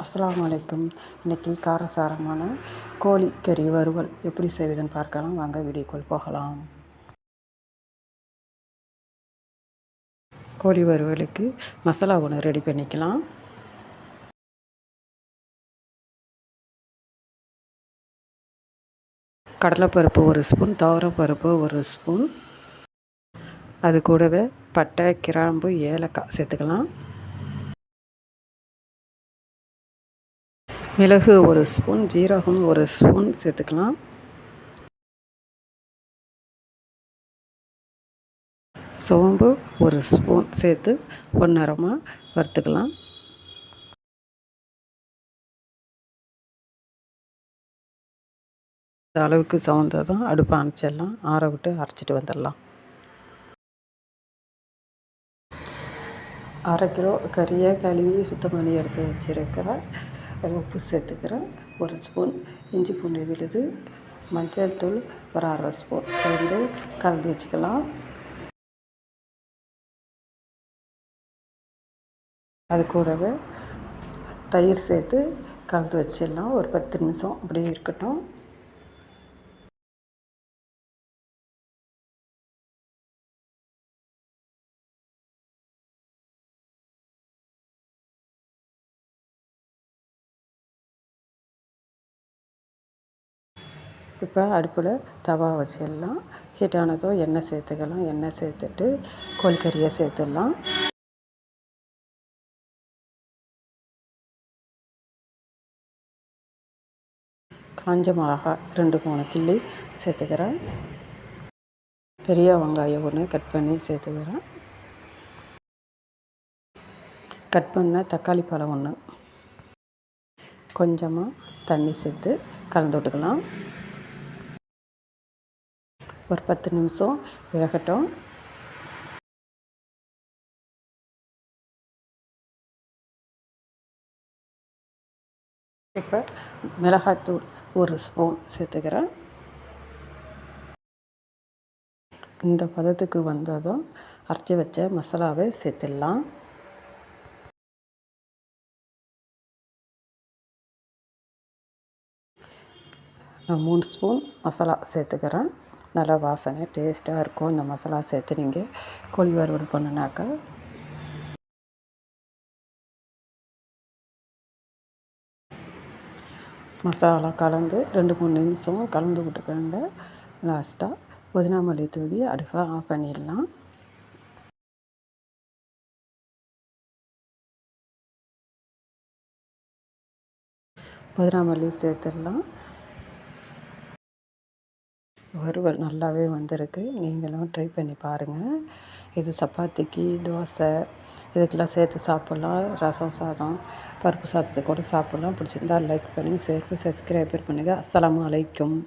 அஸ்லாம் வலைக்கும் இன்றைக்கி காரசாரமான கோழி கறி வறுவல் எப்படி செய்வதுன்னு பார்க்கலாம். வாங்க வீடியோக்குள் போகலாம். கோழி வறுவலுக்கு மசாலா ஒன்று ரெடி பண்ணிக்கலாம். கடலைப்பருப்பு ஒரு ஸ்பூன் துவரம் பருப்பு ஒரு ஸ்பூன். அது கூடவே பட்டை கிராம்பு ஏலக்காய் சேர்த்துக்கலாம். மிளகு ஒரு ஸ்பூன் ஜீரகம் ஒரு ஸ்பூன் சேர்த்துக்கலாம். சோம்பு ஒரு ஸ்பூன் சேர்த்து பொன்னரமாக வறுத்துக்கலாம். இந்த அளவுக்கு சவுந்ததும் அடுப்பை அணைச்சிடலாம். ஆற விட்டு அரைச்சிட்டு வந்துடலாம். அரை கிலோ கறியை கழுவி சுத்தம் பண்ணி எடுத்து வச்சுருக்கிறேன். உப்பு சேர்த்துக்கிறேன். ஒரு ஸ்பூன் இஞ்சி பூண்டு விழுது. மஞ்சள் தூள் ஒரு அரை ஸ்பூன் சேர்ந்து கலந்து வச்சுக்கலாம். அது கூடவே தயிர் சேர்த்து கலந்து வச்சிடலாம். ஒரு பத்து நிமிஷம் அப்படியே இருக்கட்டும். இப்போ அடுப்பில் தவா வச்சிடலாம். ஹீட் ஆனதும் எண்ணெய் சேர்த்துக்கலாம். எண்ணெய் சேர்த்துட்டு கோழிக்கறியை சேர்த்துடலாம். காஞ்ச மிளகா ரெண்டு மூணு கிள்ளி சேர்த்துக்கிறேன். பெரிய வெங்காயம் ஒன்று கட் பண்ணி சேர்த்துக்கிறேன். கட் பண்ண தக்காளி பழம் ஒன்று. கொஞ்சமாக தண்ணி சேர்த்து கலந்து விட்டுக்கலாம். ஒரு பத்து நிமிஷம் வேகட்டும். இப்போ மிளகாத்தூள் ஒரு ஸ்பூன் சேர்த்துக்கிறேன். இந்த பதத்துக்கு வந்ததும் அரைச்சி வச்ச மசாலாவை சேர்த்துடலாம். நான் மூணு ஸ்பூன் மசாலா சேர்த்துக்கிறேன். நல்லா வாசனை டேஸ்ட்டாக இருக்கும். இந்த மசாலா சேர்த்து நீங்கள் கோழி வறுவல் பண்ணுனாக்கா. மசாலா கலந்து ரெண்டு மூணு நிமிஷம் கலந்து விட்டுக்கோங்க. லாஸ்ட்டாக புதினா மல்லி தூவி அடுப்பை ஆஃப் பண்ணிடலாம். புதினா மல்லி சேர்த்துடலாம். வறுவல் நல்லாவே வந்திருக்கு. நீங்களும் ட்ரை பண்ணி பாருங்கள் இது சப்பாத்திக்கு தோசை இதுக்கெல்லாம் சேர்த்து சாப்பிட்லாம். ரசம் சாதம் பருப்பு சாதத்துக்கு கூட சாப்பிட்லாம். பிடிச்சிருந்தா லைக் பண்ணி சேர்த்து சப்ஸ்கிரைபர் பண்ணுங்கள் அஸ்லாம் அலைக்கும்.